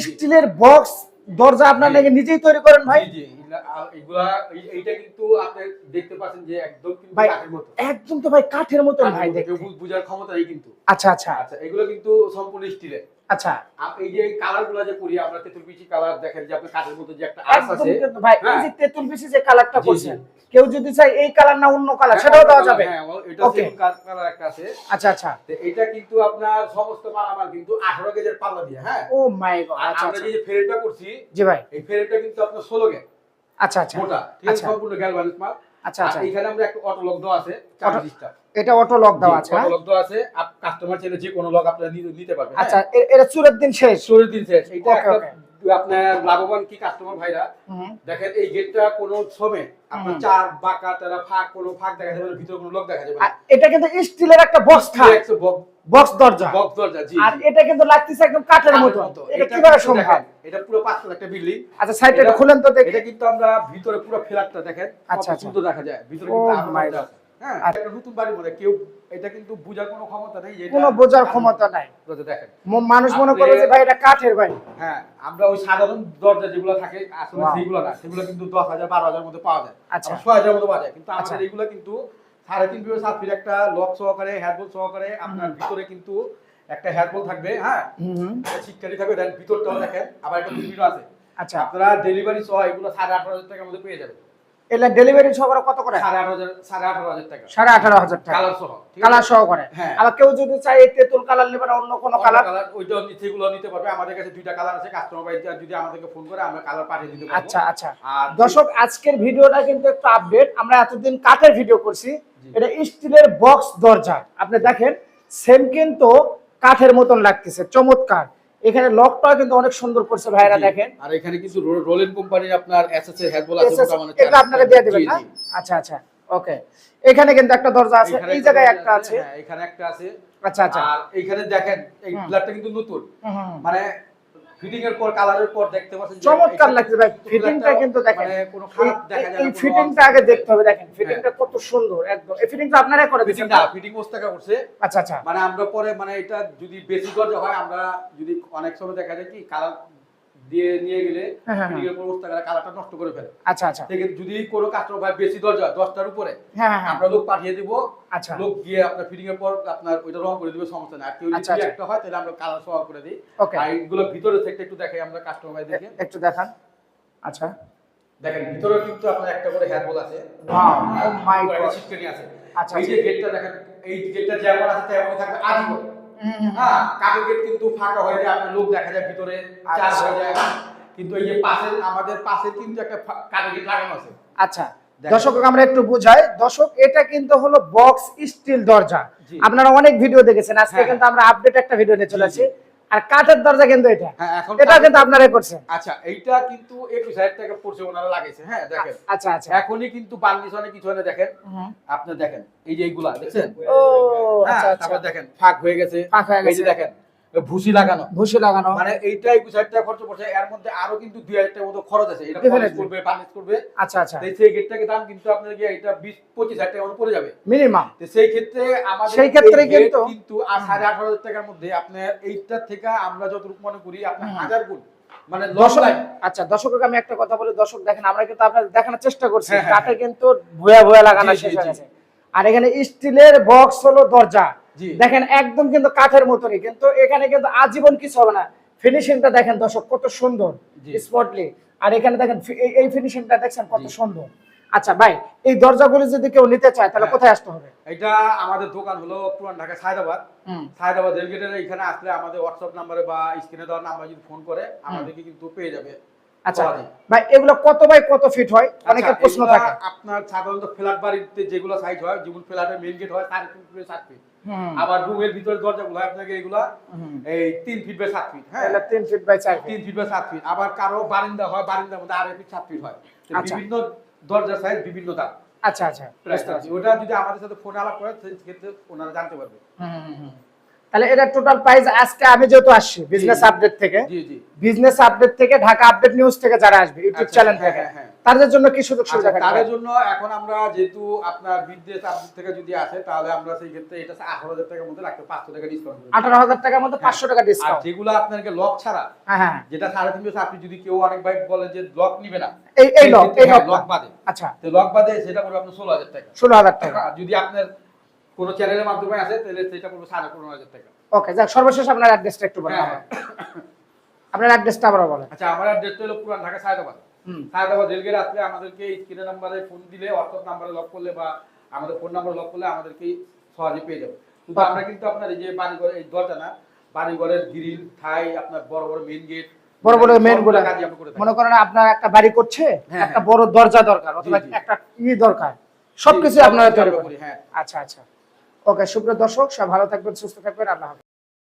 স্টিলের বক্স দরজা আপনার নাকি নিজেই তৈরি করেন ভাই? এগুলা- আর এগুলা এই- এইটা কিন্তু আপনি দেখতে পাচ্ছেন যে একদম কিন্তু কাঠের মতো। একদম তো ভাই কাঠের মতন ভাই দেখতে। কেউ বুঝার ক্ষমতা নেই কিন্তু। আচ্ছা আচ্ছা। আচ্ছা এগুলো কিন্তু সম্পূর্ণ স্টিলের আচ্ছা। এই যে কালার যে করি আমরা তেতুল বিচি কালার দেখেন যে আপনার কাঠের মতো যে একটা আঁশ আছে। ভাই এই হ্যাঁ। যে তেঁতুল বিশি যে কালারটা করছেন কেউ যদি চাই এই কালার না অন্য কালার সেটাও দেওয়া যাবে। হ্যাঁ এটা সেম কালার একটা আছে। আচ্ছা আচ্ছা। তো এটা কিন্তু আপনার সমস্ত মালামাল কিন্তু 18 গেজের পাল্লা দিয়ে হ্যাঁ। ও মাই গড আচ্ছা আমরা আচ্ছা। যে ফ্রেমটা করছি জি ভাই। এই ফ্রেমটা কিন্তু আপনার 16 গেজ আচ্ছা আচ্ছা। মোটা। ঠিক আছে আচ্ছা। সম্পূর্ণ গ্যালভানিক মাল। আচ্ছা আচ্ছা। এখানে আমরা একটা অটো লক দেওয়া আছে এটা অটো লক দেওয়া আছে হ্যাঁ? অটো লক দেওয়া আছে। কাস্টমার চাইলে যে কোনো লক আপনারা নিতে- পারবেন আচ্ছা এটা চুরের দিন শেষ। সুরের দিন শেষ। এটা একটা. আপনার লাভবান কি কাস্টমার ভাইরা? দেখেন এই গেটটা কোনো সময় আপনার চার বাঁকা তারা ফাঁক কোনো ফাঁক দেখা যাবে ভিতরে কোনো লোক দেখা যাবে এটা কিন্তু স্টিলের একটা বক্স থাকে বক্স দরজা। বক্স দরজা জি আর এটা কিন্তু লাগতেছে একদম কাঠের মতো। এটা কীভাবে সম্ভব? এটা পুরো পাঁচতলা একটা বিল্ডিং আচ্ছা সাইডটা খুলেন তো দেখি। এটা কিন্তু আমরা ভিতরে পুরো ফ্ল্যাটটা দেখেন আচ্ছা, আচ্ছা। সুন্দর দেখা যায়। ভিতরে Oh কিন্তু আছে। হ্যাঁ। একটা নতুন বাড়ি বলে কেউ এটা কিন্তু বোঝার কোনো ক্ষমতা নেই কোনো বোঝার ক্ষমতা নাই। দেখেন। মানুষ মনে করে যে ভাই এটা কাঠের ভাই হ্যাঁ আমরা ওই সাধারণ দরজা যেগুলো থাকে আসলে সেগুলো না। সেগুলো কিন্তু দশ হাজার বারো হাজার মধ্যে পাওয়া যায়। আচ্ছা। ছয় হাজার মধ্যে পাওয়া যায়। কিন্তু আচ্ছা। আমাদের এগুলো কিন্তু সাড়ে তিন ফিট সাত ফিট একটা লক সহকারে হ্যান্ডবল সহকারে আপনার ভিতরে কিন্তু একটা হ্যান্ডবল থাকবে হ্যাঁ? হুম থাকবে দেন ভিতরটাও দেখেন। আবার একটা আছে। আচ্ছা। আপনারা ডেলিভারি সহ এগুলো সাড়ে আঠারো হাজার টাকার মধ্যে পেয়ে যাবেন। এটা ডেলিভারি কত করে? সাড়ে আঠারো হাজার টাকা। কালার সহ করে হ্যাঁ। আবার কেউ যদি চাই তেঁতুল কালার নেবে অন্য কোনো কালার কালার সেগুলো নিতে পারবে। আমাদের কাছে দুইটা কালার আছে কাস্টমার ভাই যদি আমাদেরকে ফোন করে আমরা কালার পাঠিয়ে দিতে পারব। আচ্ছা আচ্ছা। দর্শক আজকের ভিডিওটা কিন্তু একটু আপডেট আমরা এতদিন কাঠের ভিডিও করছি। এটা স্টিলের বক্স দরজা। আপনি দেখেন সেম কিন্তু কাঠের মতন লাগতেছে চমৎকার। এখানে লকটাও কিন্তু অনেক সুন্দর করছে ভাইরা দেখেন। আর এখানে কিছু রোলেন কোম্পানির আপনার এসএস এর হেডবল আছে ওটা মানে এটা আপনাকে দিয়ে দিবেন না? আচ্ছা আচ্ছা ওকে এখানে কিন্তু একটা দরজা আছে এই জায়গায় একটা আছে হ্যাঁ এখানে একটা আছে। আচ্ছা আচ্ছা। আর এখানে দেখেন এই। ফ্ল্যাটটা কিন্তু নতুন। মানে ফিটিং এর পর কালারের পর দেখতে পাচ্ছেন চমৎকার লাগছে ভাই। ফিটিংটা কিন্তু দেখেন। মানে কোনো খারাপ দেখা যায় এই ফিটিংটা আগে দেখতে হবে দেখেন। ফিটিংটা কত সুন্দর একদম। এই ফিটিংটা আপনারা করে ফিটিং না? ফিটিং মোস্তাকা করছে। আচ্ছা আচ্ছা। মানে আমরা পরে মানে এটা যদি বেশি করে হয় আমরা যদি অনেক সময় দেখা যায় কি কালার দিয়ে নিয়ে গেলে হ্যাঁ, হ্যাঁ, মোস্তাকা কালারটা নষ্ট করে ফেলে। আচ্ছা আচ্ছা। থেকে যদি কোনো কাস্টমার ভাই বেশি দরজা দশটার উপরে হ্যাঁ হ্যাঁ, হ্যাঁ। আমরা লোক পাঠিয়ে দিব আচ্ছা। লোক গিয়ে আপনার ফিটিং এর পর আপনার ওইটা রং করে দিবে সমস্যা নাই। আর কেউ যদি আচ্ছা, আচ্ছা। একটা হয় তাহলে আমরা কালার সহ করে দিই। আর এইগুলো ভিতরে থেকে একটু দেখাই আমরা কাস্টমার ভাই দেখে একটু দেখান। আচ্ছা। দেখেন ভিতরে কিন্তু আপনার একটা করে হেয়ার বল আছে। একটা God. ছিটকানি আছে। আচ্ছা, এই যে গেটটা দেখেন এই গেটটা যেমন আছে তেমনই থাকবে আজীবন। হ্যাঁ কাঠের গেট কিন্তু ফাঁকা হয়ে যায় আপনার লোক দেখা যায় ভিতরে আচ্ছা। হয়ে যায়। কিন্তু এই যে পাশে আমাদের পাশে কিন্তু একটা কাঠের গেট লাগানো আছে। আচ্ছা। দর্শক আমরা একটু বুঝাই। দর্শক এটা কিন্তু হলো বক্স স্টিল দরজা। আপনারা অনেক ভিডিও দেখেছেন। আজকে হ্যাঁ। কিন্তু আমরা আপডেট একটা ভিডিও নিয়ে আর কাঠের দরজা কিন্তু এটা। হ্যাঁ এখন এটা কিন্তু আপনারাই করছেন। আচ্ছা এইটা কিন্তু থেকে পড়ছে ওনারা লাগাইছে। হ্যাঁ দেখেন। আচ্ছা আচ্ছা। এখনই কিন্তু বার্নিশ অনেক কিছু হয় দেখেন। আপনি দেখেন এই যে এইগুলা দেখছেন? ও হ্যাঁ, আচ্ছা। আচ্ছা তারপর দেখেন ফাঁক হয়ে গেছে। ফাঁক হয়ে গেছে। দেখেন ভুসি লাগানো। ভুসি লাগানো। মানে এইটাই দু টাকা খরচ পড়ছে এর মধ্যে আরও কিন্তু দুই হাজার টাকার মতো খরচ আছে। এটা. খরচ করবে করবে। আচ্ছা আচ্ছা। সেই গেটটাকে দাম কিন্তু আপনার গিয়ে এটা বিশ পঁচিশ হাজার মতো পড়ে যাবে। মিনিমাম তো সেই ক্ষেত্রে আমাদের সেই ক্ষেত্রে কিন্তু- কিন্তু সাড়ে আঠারো হাজার টাকার মধ্যে আপনার থেকে আমরা যতটুকু মনে করি আপনার হাজার গুণ। মানে দর্শক আচ্ছা আমি একটা কথা বলি দর্শক দেখেন আমরা কিন্তু আপনাদের দেখানোর চেষ্টা করছি। হ্যাঁ, হ্যাঁ, কিন্তু ভুয়া ভুয়া লাগানো শেষ হয়ে গেছে। আর এখানে স্টিলের বক্স হলো দরজা। দেখেন একদম কিন্তু কাঠের মতনই কিন্তু এখানে কিন্তু আজীবন কিছু হবে না। ফিনিশিংটা দেখেন দর্শক কত সুন্দর স্পটলি আর এখানে দেখেন এই- ফিনিশিংটা দেখছেন কত সুন্দর। আচ্ছা ভাই এই দরজাগুলো যদি কেউ নিতে চায় তাহলে হ্যাঁ। কোথায় আসতে হবে? এটা আমাদের দোকান হলো পুরান ঢাকা সায়দাবাদ। সায়দাবাদ রেলগেটের এখানে আসলে আমাদের হোয়াটসঅ্যাপ নাম্বারে বা স্ক্রিনে দেওয়ার নাম্বার যদি ফোন করে আমাদেরকে কিন্তু পেয়ে যাবে। আচ্ছা ভাই এগুলো কত বাই কত ফিট হয়? অনেকের আচ্ছা, প্রশ্ন থাকে। আপনার সাধারণত ফ্ল্যাট বাড়িতে যেগুলো সাইজ হয় যেমন ফ্ল্যাটের মেইন গেট হয় চার ফিট সাত ফিট আবার রুমের ভিতরে দরজাগুলো আপনাকে এগুলা এই তিন ফিট বাই সাত ফিট হ্যাঁ? তিন ফিট বাই চার তিন ফিট বাই সাত ফিট আবার কারও বারিন্দা হয় বারিন্দার মধ্যে আড়াই ফিট সাত ফিট হয়। আচ্ছা। বিভিন্ন দরজার সাইজ বিভিন্ন দাম। আচ্ছা আচ্ছা ওটা যদি আমাদের সাথে ফোন আলাপ করে সেক্ষেত্রে ওনারা জানতে পারবে। হুম, হুম, হুম। তাহলে এটা টোটাল প্রাইস আজকে আমি যেহেতু আসছি বিজনেস আপডেট থেকে বিজনেস আপডেট থেকে ঢাকা আপডেট নিউজ থেকে যারা আসবে ইউটিউব আচ্ছা, চ্যানেল হ্যাঁ, থেকে হ্যাঁ, হ্যাঁ। তাদের জন্য কি সুযোগ সুবিধা আচ্ছা, তাদের জন্য এখন আমরা যেহেতু আপনার বিদেশ আপনার থেকে যদি আসে তাহলে আমরা সেই ক্ষেত্রে এটা আঠারো হাজার টাকার মধ্যে রাখতে পাঁচশো টাকা ডিসকাউন্ট আঠারো হাজার টাকার মধ্যে পাঁচশো টাকা আর ডিসকাউন্ট যেগুলো আপনাকে লক ছাড়া হ্যাঁ হ্যাঁ। যেটা সাড়ে তিন বছর আপনি যদি কেউ অনেক ভাই বলে যে লক নিবে না এই এই লক এই হ্যাঁ, লক বাদে। আচ্ছা। তো লক বাদে সেটা পড়বে আপনার ষোলো হাজার টাকা। ষোলো হাজার টাকা। যদি আপনার কোনো চ্যানেলের মাধ্যমে আসে তাহলে সেটা পড়বে সাড়ে পনেরো হাজার টাকা। ওকে যাক সর্বশেষ আপনার অ্যাড্রেসটা একটু বলেন হ্যাঁ। আপনার অ্যাড্রেসটা আবার বলেন। আচ্ছা আমার অ্যাড্রেসটা হলো পুরান ঢাকা সায়দাবাদ। হুম। সায়দাবাদ রেলগেট আসলে আমাদেরকে নাম্বারে ফোন দিলে হোয়াটসঅ্যাপ নাম্বারে লক করলে বা আমাদের ফোন নাম্বার লক করলে আমাদেরকে সহজে পেয়ে যাবে। কিন্তু আমরা কিন্তু আপনার এই যে এই দরজা না বাড়িঘরের গ্রিল ঠাই আপনার বড় বড় মেইন গেট বড় বড় মেনগুলো কাজই আমরা করে থাকি। মনে করেন আপনার একটা বাড়ি করছে হ্যাঁ, একটা হ্যাঁ। বড় দরজা দরকার অথবা। একটা ই দরকার সবকিছু সব আপনারা তৈরি করি, হ্যাঁ। আচ্ছা আচ্ছা। ওকে সুপ্রিয় দর্শক সব ভালো থাকবেন সুস্থ থাকবেন আল্লাহ